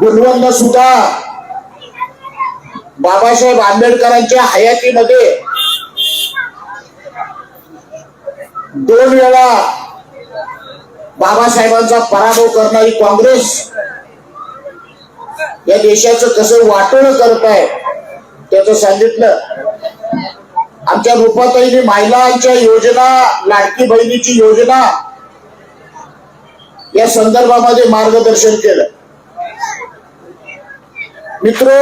गुणवंत सुद्धा बाबासाहेब आंबेडकरांच्या हयातीमध्ये दोन वेळा बाबासाहेबांचा पराभव करणारी काँग्रेस या देशाचं कसं वाटोळ करत आहे त्याचं सांगितलं. आमच्या रूपाताईने महिलांच्या योजना लाडकी बहिणीची योजना या संदर्भामध्ये मार्गदर्शन केलं. मित्र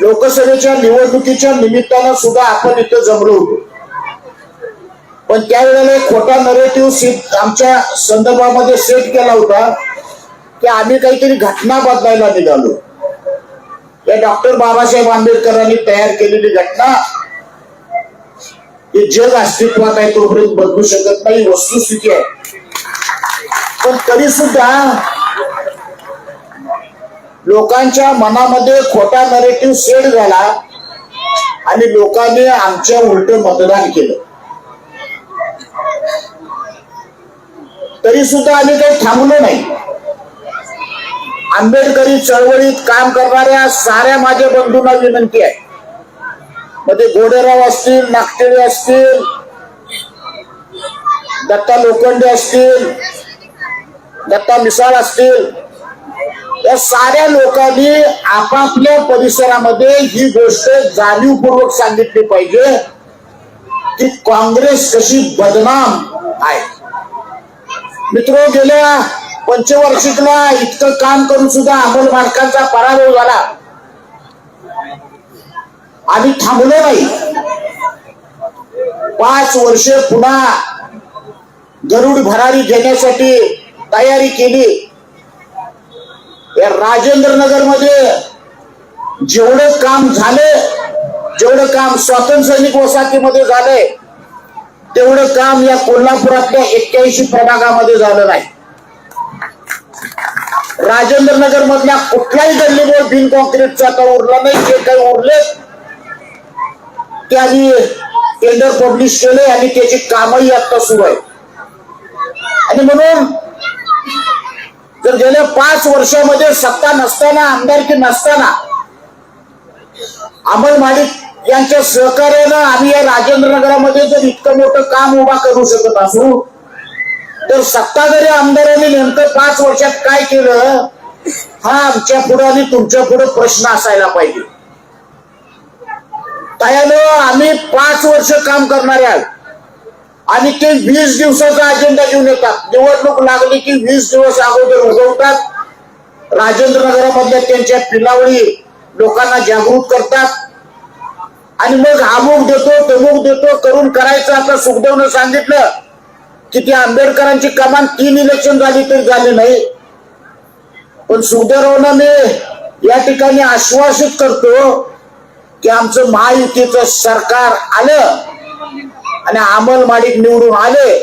लोकसभेच्या निवडणुकीच्या निमित्तानं सुद्धा आपण इथं जमलो होतो. पण त्यावेळेला एक खोटा नरेटिव्ह आमच्या संदर्भामध्ये सेट केला होता की आम्ही काहीतरी घटना बदलायला निघालो. या डॉक्टर बाबासाहेब आंबेडकरांनी तयार केलेली घटना हे जग अस्तित्वात आहे तोपर्यंत बदलू शकत नाही वस्तुस्थिती आहे. पण तरी सुद्धा लोकांच्या मनामध्ये खोटा नरेटिव्ह सेट झाला आणि लोकांनी आमच्या उलट मतदान केलं. तरी सुद्धा आम्ही काही थांबलो नाही. आंबेडकरी चळवळीत काम करणाऱ्या साऱ्या माझ्या बंधूंना विनंती आहे. मध्ये गोडेराव असतील नागटेळे असतील दत्ता लोखंडे असतील दत्ता मिसाळ असतील या साऱ्या लोकांनी आपापल्या परिसरामध्ये ही गोष्ट जाणीवपूर्वक सांगितली पाहिजे की काँग्रेस कशी बदनाम आहे. मित्र गेल्या पंचवार्षिकला इतकं काम करून सुद्धा अमोल मालकांचा पराभव झाला. आम्ही थांबलो नाही. पाच वर्षे पुन्हा गरुड भरारी घेण्यासाठी तयारी केली. या राजेंद्र नगरमध्ये जेवढं काम झाले जेवढं काम स्वातंत्र्य सैनिक वसाहतीमध्ये झालंय तेवढं काम या कोल्हापुरातल्या एक्क्याऐंशी प्रभागामध्ये झालं नाही. राजेंद्र नगर मधल्या कुठल्याही गल्लीवर बिन कॉन्क्रीटचा आता उरला नाही जे काही उरले ते आम्ही टेंडर पब्लिश केले आणि त्याची कामही आता सुरू आहे आणि म्हणून तर गेल्या पाच वर्षामध्ये सत्ता नसताना आमदारकी नसताना अमल मालिक यांच्या सहकार्यानं आम्ही या राजेंद्र नगरामध्ये जर इतकं मोठं काम उभा करू शकत असू तर सत्ताधारी आमदारांनी नेमकं पाच वर्षात काय केलं हा आमच्या पुढे आणि तुमच्यापुढे प्रश्न असायला पाहिजे. तयानं आम्ही पाच वर्ष काम करणारे आहोत. आणि ते वीस दिवसाचा अजेंडा घेऊन येतात. निवडणूक लागली की वीस दिवस अगोदर उगवतात. राजेंद्र नगरामधल्या त्यांच्या पिलावळी लोकांना जागृत करतात. आणि मग अमुक देतो तमुक देतो करून करायचं. आता सुखदेवनं सांगितलं की ती आंबेडकरांची कमान तीन इलेक्शन झाली तरी झाली नाही. पण सुखदेवरावना मी या ठिकाणी आश्वासित करतो की आमचं महायुतीचं सरकार आलं. आणि अमल मालिक निवडून आले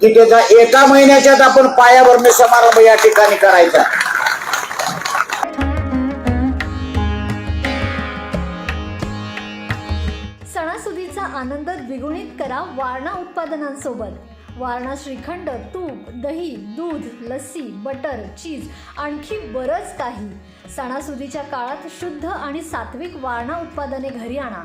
की त्याचा एका महिन्याच्यात आपण पायाभरणी समारंभ या ठिकाणी करायचा. सणासुदीचा आनंद द्विगुणित करा वारणा उत्पादनांसोबत. वारणा श्रीखंड तूप दही दूध लस्सी बटर चीज आणखी बरंच काही. सणासुदीच्या काळात शुद्ध आणि सात्विक वारणा उत्पादने घरी आणा.